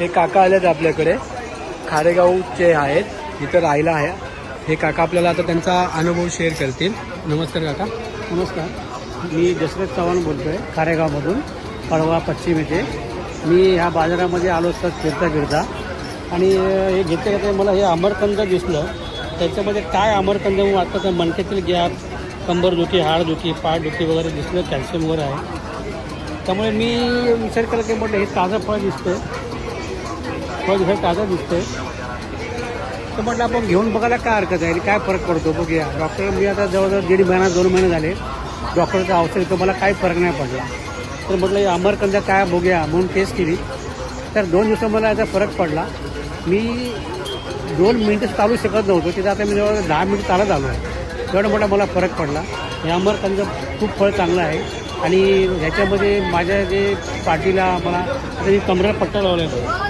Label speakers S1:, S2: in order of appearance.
S1: हे काका आलेत आपल्याकडे. खारेगावचे आहेत. इथं राहायला आहे. हे काका आपल्याला आता त्यांचा अनुभव शेअर करतील. नमस्कार काका.
S2: नमस्कार. मी दशरथ चव्हाण बोलतो आहे खारेगावमधून पळवा पश्चिम येथे. मी ह्या बाजारामध्ये आलो असतात फिरता फिरता आणि हे घेता घेतल्या मला हे अमरकंद दिसलं. त्याच्यामध्ये काय अमरकंद म्हणून वाटतं तर मनकेतील गॅप कंबरदुखी हाडदुखी पाठदुखी वगैरे दिसलं कॅल्शियम वगैरे आहे. त्यामुळे मी विचार केला की म्हटलं हे ताजं फळ दिसतं फळ हे ताजा दिसतंय. तर म्हटलं आपण घेऊन बघायला काय हरकत आहे आणि काय फरक पडतो बघूया. डॉक्टर मी आता जवळजवळ दीड महिना दोन महिने झाले. डॉक्टरचं औषध तर मला काही फरक नाही पडला. तर म्हटलं हे अमरकंद काय बघूया म्हणून टेस्ट केली. तर दोन दिवसात मला याचा फरक पडला. मी दोन मिनटं चालू शकत नव्हतो. तिथं आता मी जवळ दहा मिनिट चालत आलो आहे. एवढं मोठा मला फरक पडला. हे अमरकंद खूप फळ चांगलं आहे. आणि ह्याच्यामध्ये माझ्या जे पाठीला मला आता मी कमरेला पट्टा लावला आहे.